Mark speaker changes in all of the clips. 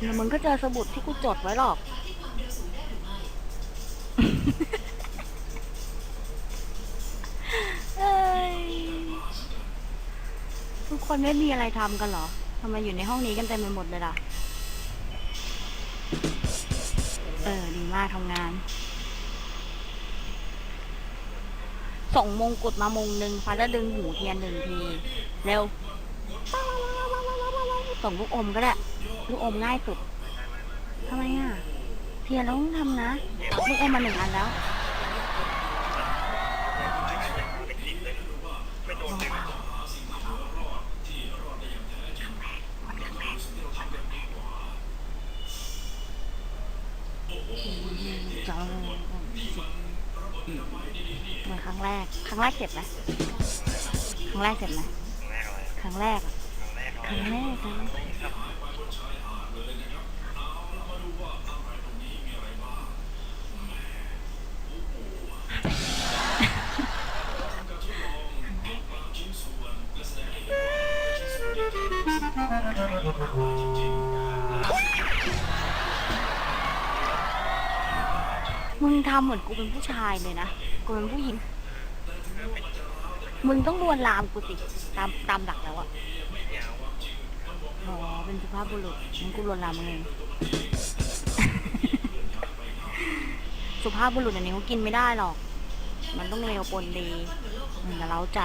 Speaker 1: เดี๋ยวมึงก็เจอสมุดที่กูจดไว้หรอก ทุกคนไม่มีอะไรทำกันเหรอทำไมอยู่ในห้องนี้กันเต็มไปหมดเลยล่ะ เออ ดีมากทำงาน ส่งมงกุฎมามงหนึ่งฟ้าจะดึงหูเทียนหนึ่งที เร็ว ส่งลูกอมก็ได้ ลูกอมง่ายสุดทำไมอะเทียเราต้องทำนะลูกอมมาหนึ่งอันแล้วจังเหมือนครั้งแรก ครั้งแรกเจ็บไหมครั้งแรกเจ็บไหมครั้งแรกครั้งแรกครั้งแรก เหมือนกูเป็นผู้ชายเลยนะ กูเป็นผู้หญิง มึงต้องลวนลามกูสิตามตามหลักแล้วอะอ๋อ เป็นสุภาพบุรุษมึงกูลวนลามมึงเอง สุภาพบุรุษอันนี้เขากินไม่ได้หรอก มันต้องเลวปนดีมันจะเล้าใจ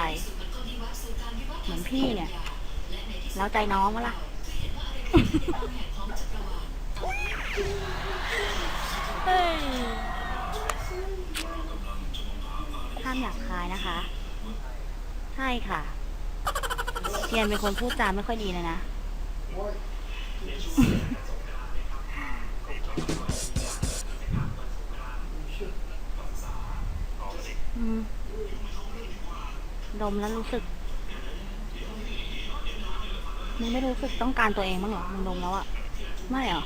Speaker 1: เหมือนพี่เนี่ย เล้าใจน้องวะล่ะเฮ้ย ห้ามอยากคายนะคะ ใช่ค่ะ เทียนเป็นคนพูดจาไม่ค่อยดีเลยนะอืมดมแล้วรู้สึก มึงไม่รู้สึกต้องการตัวเองบ้างเหรอ มึงดมแล้วอะไม่เหรอ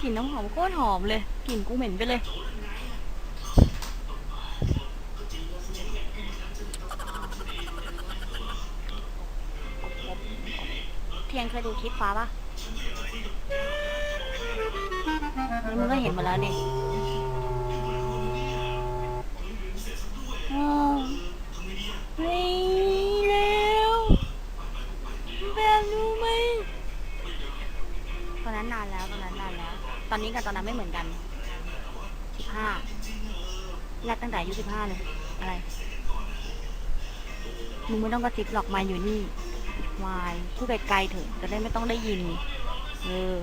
Speaker 1: กลิ่นน้ำหอมโคตรหอมเลย กลิ่นกูเหม็นไปเลย ยนเคยดูคลิปฟ้าปะนี่มึงก็เห็นมาแล้วนี่อ้าวเฮ้ยเร็วแบบดูไหมตอนนั้นนานแล้วตอนนั้นนานแล้ว ตอนนี้กับตอนนั้นไม่เหมือนกันสิบห้าแรกตั้งแต่อายุสิบห้าเลย อะไร มึงไม่ต้องกระซิบหรอกมาอยู่นี่ วายพูดไกลๆเถอะจะได้ไม่ต้องได้ยิน เออ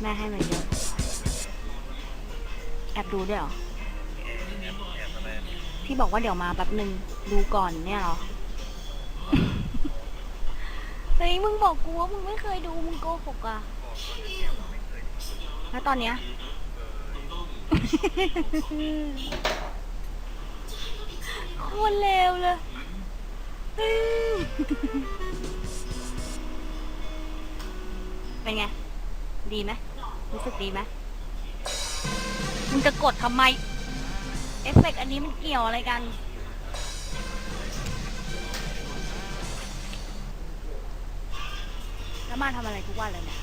Speaker 1: แม่ให้มาเยอะ แอบดูด้วยเหรอพี่บอกว่าเดี๋ยวมาแป๊บหนึ่งดูก่อนเนี่ยเหรอ เฮ้ย มึงบอกกูว่ามึงไม่เคยดู มึงโกหกอะแล้วตอนเนี้ย โคตรเลวเลย เป็นไง ดีไหมรู้สึกดีไหมมึงจะกดทำไม เอฟเฟกต์อันนี้มันเกี่ยวอะไรกัน แล้วมาทำอะไรทุกวันเลยเนี่ย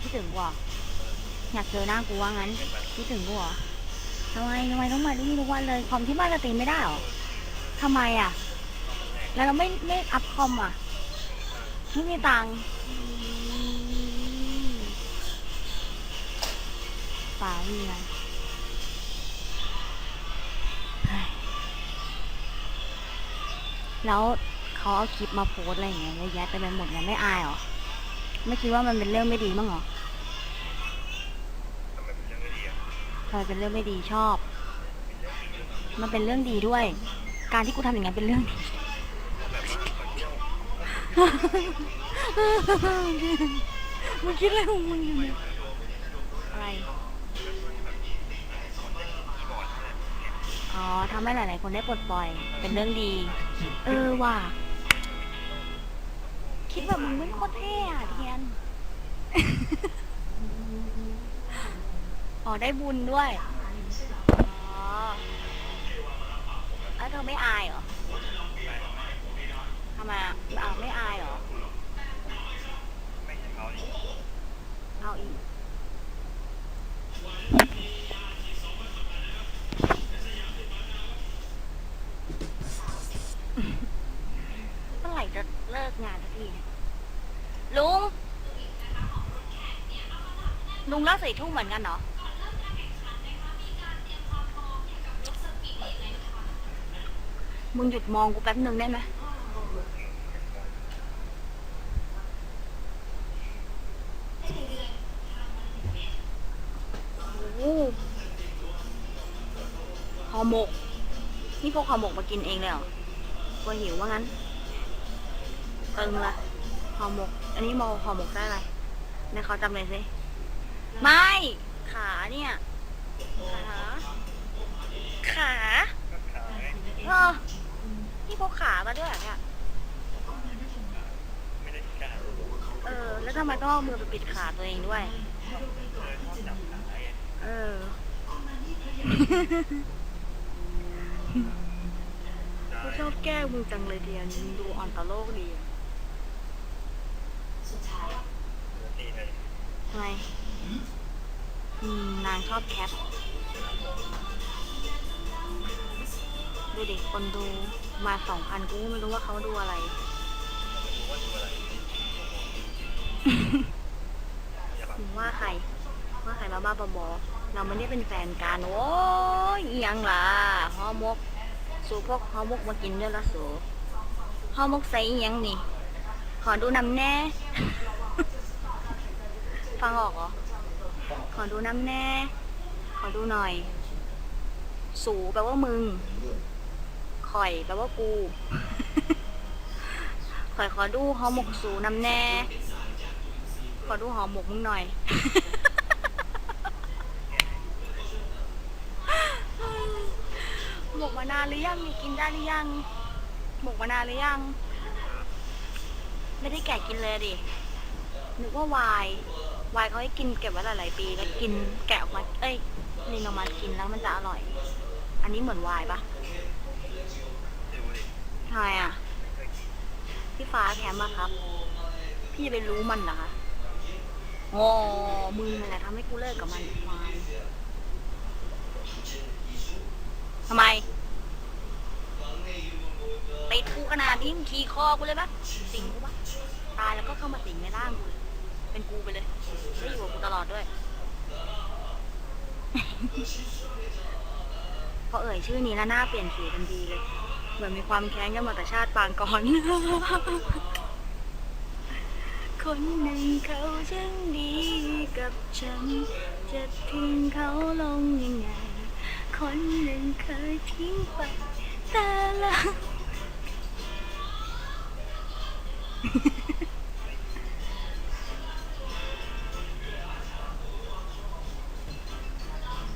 Speaker 1: คิดถึงกูเหรออยากเจอหน้ากูว่างั้นคิดถึงกูเหรอทำไมทำไมต้องมาที่นี่ทุกวันเลยคอมที่บ้านเราตีไม่ได้เหรอทำไมอะ แล้วเราไม่ไม่อัพคอมอะ ไม่มีตังค์อืมป่ามีไงเฮ้ยแล้วเขาเอาคลิปมาโพสต์อะไรอย่างเงี้ยเยอะแยะเต็มไปหมดเนี่ยไม่อายเหรอ ไม่คิดว่ามันเป็นเรื่องไม่ดีมั้างเหรอทำไมเป็นเรื่องไม่ดีชอบ มันเป็นเรื่องดีด้วย การที่กูทำอย่างนั้นเป็นเรื่องดี มึงคิดอะไรของมึงอยู่เนี่ยอะไร อ๋อทำให้หลาย ๆ คนได้ปลดปล่อย เป็นเรื่องดี เออว่ะ คิดแบบมึงไม่โคตรเท่อะเทียน อ๋อได้บุญด้วย อ๋อ แล้วเธอไม่อายเหรอำไมอะาไม่อายเหรอเอาอีก เมื่อไหร่จะเลิกงานก็ได้ลุง ลุงเลิกสี่ทุ่มเหมือนกันเหรอ มึงหยุดมองกูแป๊บหนึ่งได้ไหม อหมก นี่พวกห่อหมกมากินเองเลยเหรอกูหิวว่างั้นเติมละห่อหมก อันนี้มอห่อหมกได้อะไรในเขาจำเลยสิ ไม่ ขาเนี่ย ขา ขาเออนี่พกขามาด้วยเหรอเนี่ย
Speaker 2: ไม่ได้พิการ
Speaker 1: เออ แล้วทำไมต้องเอามือไปปิดขาตัวเองด้วย
Speaker 2: เออ ชอบจับขาไง
Speaker 1: เออ
Speaker 2: ใช่
Speaker 1: กูชอบแกล้งมึงจังเลยเดียนมึงดูอ่อนต่อโลกดีอะ
Speaker 2: นี่เลย
Speaker 1: ทำไมอืมนางชอบแคป ดูดิคนดูมาสองพันกูก็ไม่รู้ว่าเขาดูอะไร
Speaker 2: รู้ว่าดูอะไรอย่าแบบ
Speaker 1: มึงว่าใคร ว่าใครมาบ้าบอๆเราไม่ได้เป็นแฟนกัน โอ้ยอิหยังล่ะฮอหมก สูพวกฮอหมกมากินด้วยละสูฮอหมกใส่ยังนี่ ขอดูน้ำแน่ ฟังออกเหรอ ขอดูน้ำแน่ ขอดูหน่อย สูแปลว่ามึง ข่อยแปลว่ากู ข่อยขอดูฮอหมกสูน้ำแน่ ขอดูหอมหมกมึงหน่อย หมกมานหรือยังนี่กินได้หรือยังหมกมานานหรือยัง ไม่ได้แกะกินเลยดินึกว่าวายวายเขาให้กินเก็บไว้หลายๆปี แล้วกินแกะออกมา เอ้ยลินออกมากินแล้วมันจะอร่อย อันนี้เหมือนวายปะทำไมอะพี่ฟ้าแถมมาครับ พี่ไปรู้มันเหรอคะโอ้มึงนั่นแหละทำให้กูเลิกกับมันวายทำไมติดกูข ขี่คอกูเลยปะสิงกูปะตายแล้วก็เข้ามาสิงในร่างกูเลยเป็นกูไปเลยได้อยู่กับกูตลอดด้วย พอเอ่ยชื่อนี้แล้วหน้าเปลี่ยนสีทันทีเลย เหมือนมีความแค้นกันมาแต่ชาติปางก่อน คนหนึ่งเขาช่างดีกับฉัน จะทิ้งเขาลงยังไง คนหนึ่งเคยทิ้งไปแต่ละ เ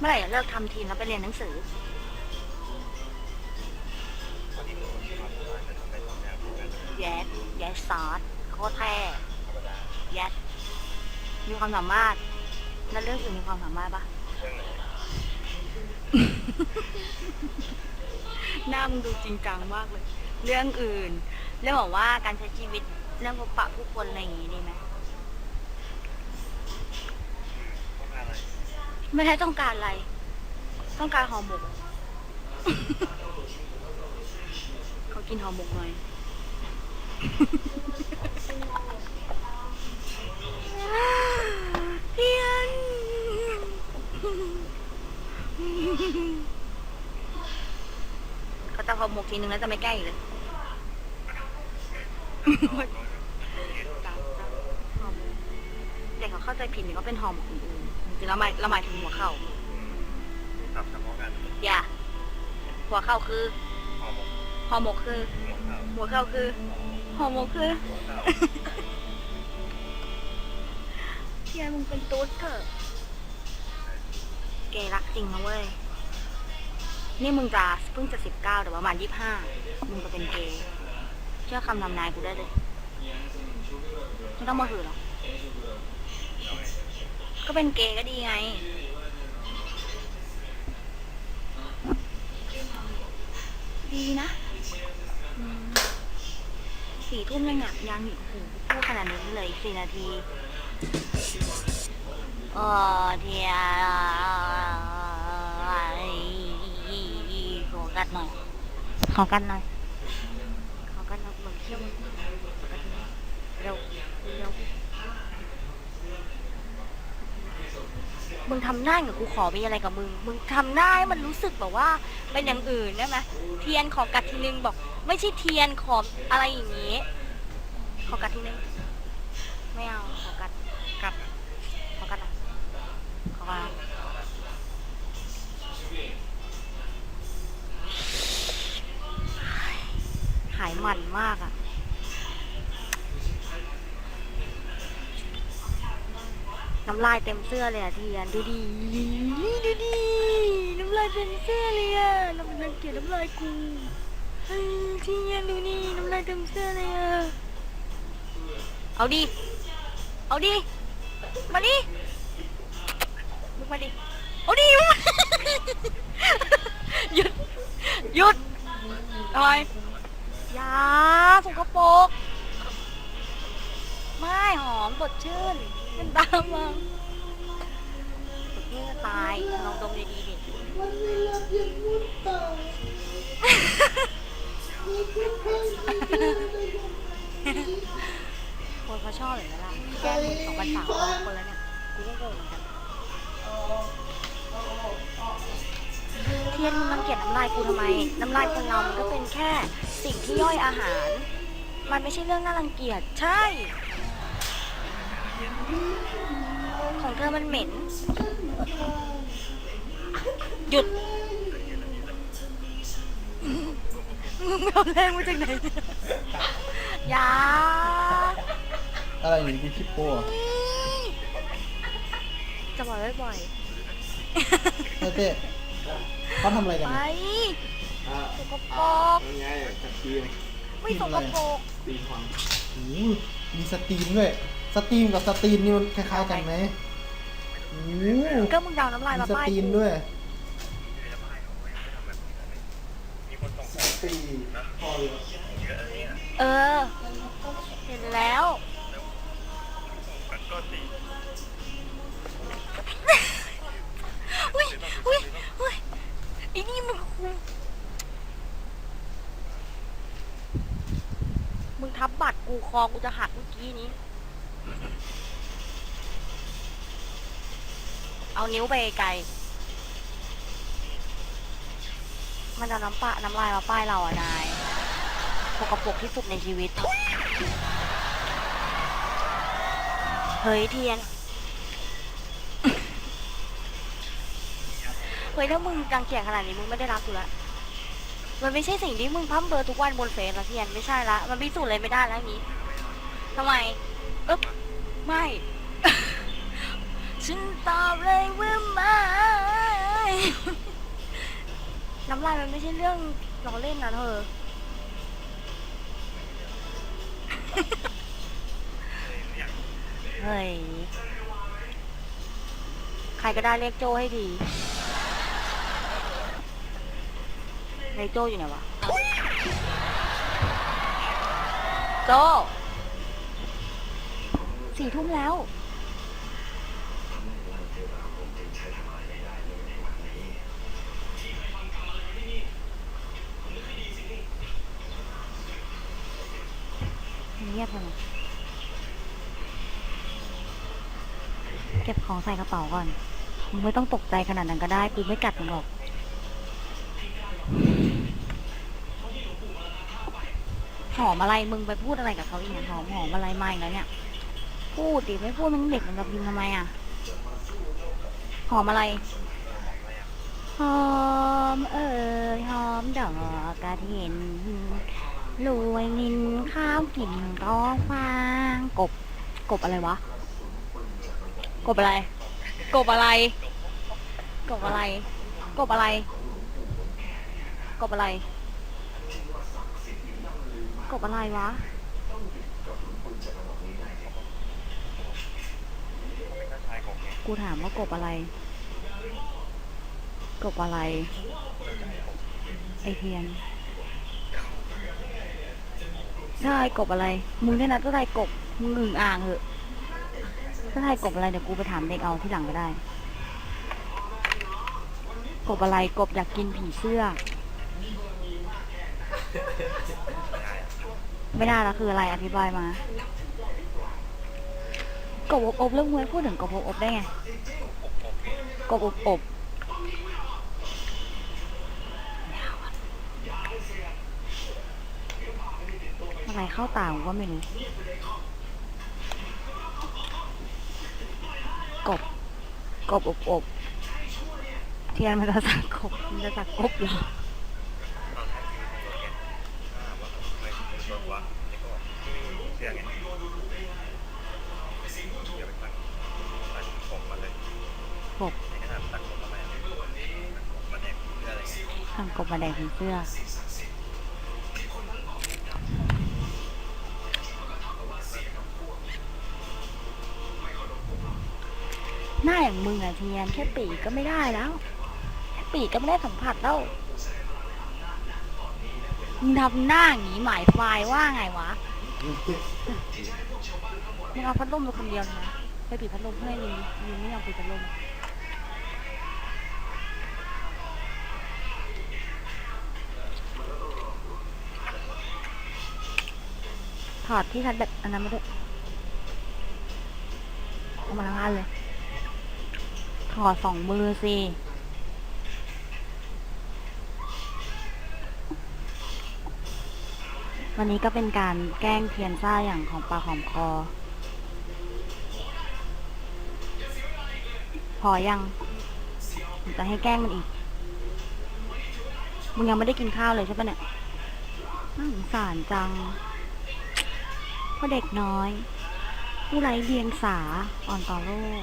Speaker 1: มื่อไหร่จะเลิกทำทีมแล้วไปเรียนหนังสือ
Speaker 2: คนที่รู้ความสามารถจะทำได้สองอย่างเหมือนกัน
Speaker 1: แยสแยสซอสโคตรแท้
Speaker 2: ธรรมดา
Speaker 1: แยสมีความสามารถ แล้วเรื่องอื่นมีความสามารถปะ
Speaker 2: เรื่องไหน
Speaker 1: หน้ามึงดูจริงจังมากเลย เรื่องอื่น เรื่องบอกว่าการใช้ชีวิต เรื่องพบปะผู้คนอะไรอย่างงี้ดีไหม
Speaker 2: ต้องการอะไร
Speaker 1: ไม่ได้ต้องการอะไร ต้องการห่อหมก เขากินห่อหมกหน่อย เพียนเขาจะห่อหมกทีนึงแล้วจะไม่แกล้อีกเลย เข้าใจผิดนึกว่าเป็นห่อหมกอื่นๆจริงๆแล้วหมายเราหมายถึงหัวเข่า
Speaker 2: สับเฉพาะกัน
Speaker 1: อย่าหัวเข่าคือ
Speaker 2: ห่อหมก
Speaker 1: ห่อหมกคือ
Speaker 2: หัวเข่า
Speaker 1: หัวเข่าคือห่อหมกคือ
Speaker 2: หัวเข่า
Speaker 1: เทียนมึงเป็นตุ๊ดเถอะเกย์รักจริงนะเว้ย นี่มึงจะเพิ่งจะสิบเก้าแต่ประมาณยี่ห้ามึงจะเป็นเกย์เชื่อคำทำนายกูได้เลยไม่ต้องมาหือหรอก
Speaker 2: เอาไง
Speaker 1: ก็เป็นเกย์ก็ดีไง ดีนะอืมสี่ทุ่มยังอะยังอีกโอ้โหพูดขนาดนี้เลยอีกสี่นาทีเออเทียขอกัดหน่อยขอกัดหน่อยขอกัดหน่อยเบิ่งเขี้ยวมึงปกติ มึงทำหน้ากับกูขอมีอะไรกับมึง มึงทำหน้าให้มันรู้สึกแบบว่า เป็นอย่างอื่นได้ไหมเทียนขอกัดทีนึงบอก ไม่ใช่เทียนขออะไรอย่างงี้ ขอกัดทีนึงไม่เอาขอกัดกัดขอกัดอะขอกัดหายมันมากอะ น้ำลายเต็มเสื้อเลยอะเทียนดูดีดูดีน้ำลายเต็มเสื้อเลยอะน้ำลายเกลียดน้ำลายกูเฮ้ยทียนดูนี่น้ำลายเต็มเสื้อเลยอะเอาดิเอาดิมาดิมึงมาดิเอาดิมึงหยุดหยุดอะไรยาสกปรกไม่หอมสดชื่น มันตามมาสดชื่นจะตายลองดมดีๆดิ
Speaker 3: วันเวลาเพียงมุดตามีคุณใครที่เดียวในดวงใจ
Speaker 1: คนเขาชอบเลยนะล่ะแก้มสองพันสามคนแล้วเนี่ยกูก็งงเหมือนกันเทียนมึงรังเกียจน้ำลายกูทำไม น้ำลายคนเรามันก็เป็นแค่สิ่งที่ย่อยอาหาร มันไม่ใช่เรื่องน่ารังเกียจใช่ ของเธอมันเหม็น หยุดมึงเอาแรงมาจากไหนเนี่ยอย่า
Speaker 3: อะไรอยู่กูคิปโป้อะ
Speaker 1: จะบอกบ่อย
Speaker 3: เต้เต้เขาทำอะไร
Speaker 1: ๆ
Speaker 3: กัน
Speaker 1: ไป
Speaker 3: เนี่ย
Speaker 1: สกปรก
Speaker 2: ยังไงสกีม
Speaker 1: ไม่สกปรก
Speaker 2: ตีความ
Speaker 3: โอ้โหมีสตรีมด้วย สตรีมกับสตรีมนี่มันคล้ายๆกันไหมโอ้โห
Speaker 1: ก็มึงเดาน้ำลาย
Speaker 3: มี
Speaker 1: มา
Speaker 3: ส
Speaker 1: ป้าย
Speaker 3: ตรีม
Speaker 1: กู
Speaker 3: ด้วย
Speaker 2: มีคนส่ง
Speaker 3: สตรีมพอเลย
Speaker 2: เยอะเนี่ย
Speaker 1: เออ เห็นแล้ว
Speaker 2: มันก็ตี
Speaker 1: อุ้ยอุ้ยอุ้ยไอ้นี่มันคุมึงทับบัตรกูคอกูจะหักเมื่อกี้นี้ เอานิ้วไปไกล มันจะน้ำปะน้ำลายมาป้ายเราอะนายปกปรกที่สุดในชีวิต เฮ้ยเทียน เฮ้ยถ้ามึงกังเกียจขนาดนี้มึงไม่ได้รักกูละมันไม่ใช่สิ่งที่มึงพัมเบอร์ทุกวันบนเฟซละเทียนไม่ใช่ละ มันพิสูจน์อะไรไม่ได้แล้วนี้ทำไม เอ๊บไม่ ฉันตอบเลยว่าไม่น้ำลายมันไม่ใช่เรื่องล้อเล่นนะเธอ เฮ้ย ใครก็ได้เรียกโจให้ดีเรียกโจอยู่ไหนวะ โจสี่ทุ่มแล้ว งียบเลยเก็บของใส่กระเป๋าก่อน มึงไม่ต้องตกใจขนาดนั้นก็ได้ กูไม่กัดมึงหรอก หอมอะไร มึงไปพูดอะไรกับเขาอีกเนี่ยหอมหอมอะไรมาอีกแล้วเนี่ย พูดดิไม่พูดมึงเด็กมันกับพิมทำไมอะ หอมอะไร หอมเอ่ยหอมดอกกระเทียน รวยนินข้าวกลิ่นร้องฟางกบ กบอะไรวะ กบอะไร กบอะไร กบอะไร กบอะไร กบอะไร กบอะไรวะ
Speaker 2: กู
Speaker 1: ถามว่ากบอะไร กบอะไร ไอเทียน ใช่กบอะไร มึงเนี่ยนะก็ได้กบ มึงอึ่งอ่างเหอะถ้าได้กบอะไรเดี๋ยวกูไปถามเด็กเอาที่หลังก็ได้ กบอะไรกบอยากกินผีเสื้อ ไม่ได้ละคืออะไรอธิบายมา กบอบอบแล้วมึงพูดถึงกบอบอบได้ไง กบอบอบ อะไรเข้าตาผมก็ไม่รู้ กบ กบอบอบเทียนมันจะสักกบมันจะสักกบเหรอ
Speaker 2: ตอนแรกคือตัวแกถ้าถามว่าทำไมถึงตัววะนี่ก็บอกเชื่อไงเดี๋ยวไปตั้งตั้งผมมาเลย
Speaker 1: กบ
Speaker 2: นี่ก็ทำตั้งผมมาแม่ตั้งผมมาแดกเพื่ออะไรเงี้ย
Speaker 1: ทางกบมาแดงผีเสื้อ อย่างมึงอะเทียนแค่ปีกก็ไม่ได้แล้ว แค่ปีกก็ไม่ได้สัมผัสแล้วมึงทำหน้าอย่างนี้หมายไฟล์ว่าไงวะมึงเอาพัดลมไปคนเดียวนะไปปิดพัดลมเพื่อให้ลิงลิงไม่ยอมปิดพัดลมถอดที่ชัดแบบอันนั้นมาด้วยเอามาทั้งอันเลย ถอดสองมือสิวันนี้ก็เป็นการแกล้งเทียนซ่าอย่างของปลาหอมคอ พอยังจะให้แกล้งมันอีก มึงยังไม่ได้กินข้าวเลยใช่ปะเนี่ยน่าสงสารจังเพราะเด็กน้อย ผู้ไร้เดียงสาอ่อนต่อโลก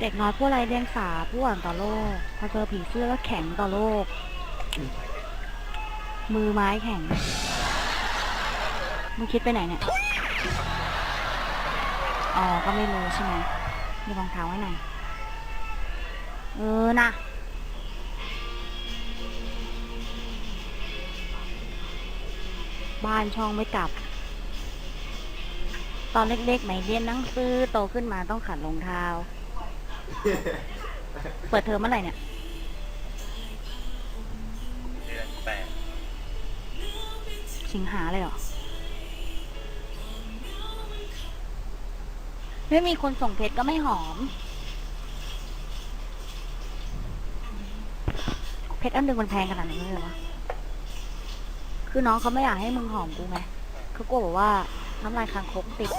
Speaker 1: เด็กน้อยผู้ไร้เดียงสาผู้อ่อนต่อโลกพอเจอผีเสื้อก็แข็งต่อโลก มือไม้แข็ง มึงคิดไปไหนเนี่ย อ๋อ ก็ไม่รู้ใช่ไหมมีรองเท้าไว้ไหน เออนะบ้านช่องไม่กลับ ตอนเล็กๆไหนเรียนหนังสือโตขึ้นมาต้องขัดรองเท้า เปิดเทอมเมื่อไหร่เนี่ย
Speaker 2: เดือนแปด
Speaker 1: สิงหาเลยเหรอ ไม่มีคนส่งเพชรก็ไม่หอม เพชรอันหนึ่งมันแพงขนาดนี้เลยวะ คือน้องเขาไม่อยากให้มึงหอมกูไงเขากลัวแบบว่าน้ำลายคางคกติด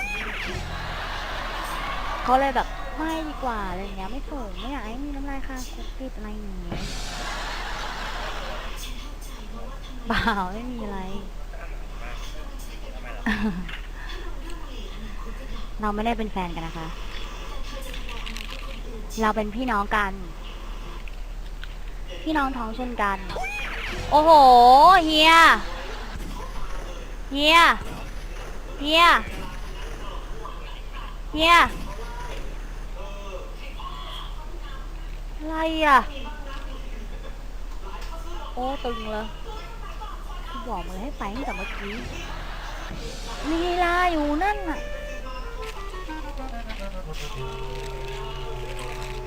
Speaker 1: เขาเลยแบบ ไม่ดีกว่าอะไรอย่างเงี้ยไม่ส่งไม่อยากให้มีน้ำลายคางคกติดอะไรอย่างเงี้ยเปล่าไม่มีอะไร เราไม่ได้เป็นแฟนกันนะคะ เราเป็นพี่น้องกัน พี่น้องท้องชนกัน โอ้โหเฮียเฮียเฮียเฮีย อะไรอะ โอ้ตึงเลยบอกมาเลยให้ไปตั้งแต่เมื่อกี้มีลาอยู่นั่นน่ะ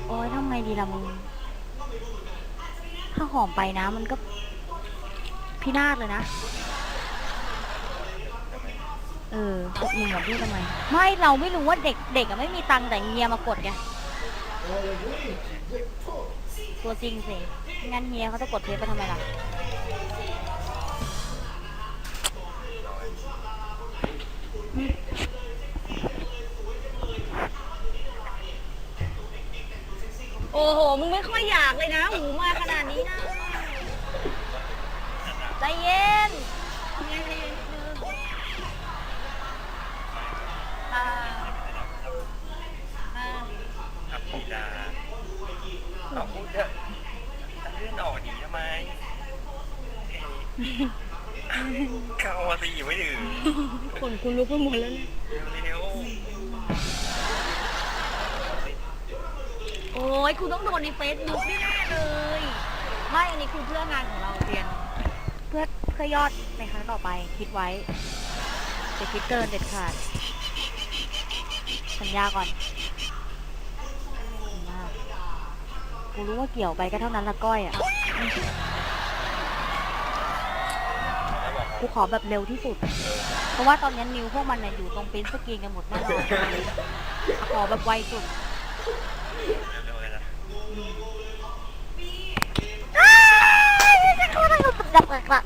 Speaker 1: โอ้ยทำไงดีล่ะมึง ถ้าหอมไปนะมันก็พินาศเลยนะ เออพวกมึงกับพี่ทำไม ไม่เราไม่รู้ว่าเด็กเด็กอะไม่มีตังค์แต่เฮียมากดไง ตัวจริงสิงั้นเฮียเขาจะกดเทปไปทำไมล่ะ โอ้โห มึงไม่ค่อยอยากเลยนะ หูมาขนาดนี้นะ
Speaker 2: คุ
Speaker 1: ณต้องโดนในเฟซบุ๊กแน่เลย ไม่ อันนี้คือเพื่องานของเราเรียน เพื่อเพื่อยอดในครั้งต่อไปคิดไว้จะคิดเกินเด็ดขาด สัญญาก่อนดีมากกูรู้ว่าเกี่ยวไปก็เท่านั้นละก้อยอะ กูขอแบบเร็วที่สุด เพราะว่าตอนนี้นิวพวกมันเนี่ยอยู่ตรงปริ้นสกรีนกันหมดแน่นอนขอแบบไวสุด ษอะไรกับดับกระ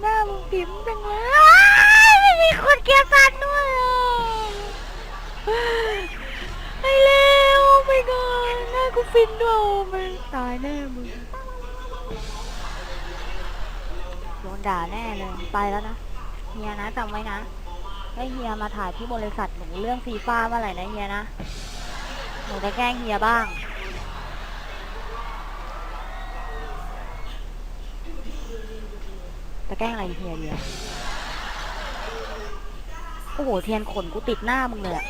Speaker 1: หน้ามึงพิมพ์จังเลยอ้าวไม่มีคนเกลียดสันด้วยอะไอ้เลวไม่ก่อนหน้ากูฟินด้วยมันตายแน่มึงโดนด่าแน่เลยไปแล้วนะเฮียนะจำไว้นะให้เฮียมาถ่ายที่บริษัทหนูเรื่องฟีฟ่าเมื่อไหร่นะเฮียนะ หนูจะแกล้งเฮียบ้าง จะแกล้งอะไรเฮียเดียวโอ้โห เทียนขนกูติดหน้ามึงเลยอะ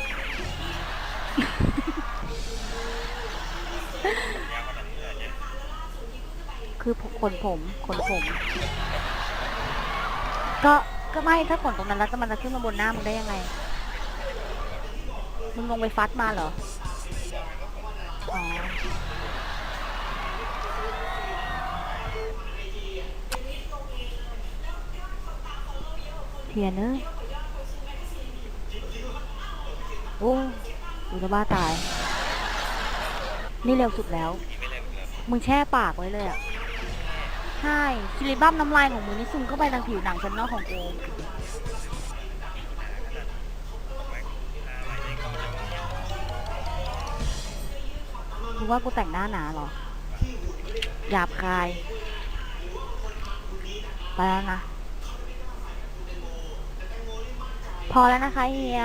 Speaker 1: คือขนผมขนผม ก็ก็ไม่ถ้าขนตรงนั้นแล้วจะมันจะขึ้นมาบนหน้ามึงได้ยังไง มึงลงไปฟัดมาเหรอ เทียนเอ้ยโอ้ดูจะบ้าตาย นี่เร็วสุดแล้ว
Speaker 2: มึ
Speaker 1: งแช่ปากไว้เลยอะใช่คิริบัมน้ำลายของมึงนี่ซึมเข้าไปทางผิวหนังชั้นนอกของกู
Speaker 2: อะไรได้ก่อนเลยเนี่ย
Speaker 1: มึงว่ากูแต่งหน้าหนาเหรอ หยาบคาย ไปแล้วนะ พอแล้วนะคะเฮีย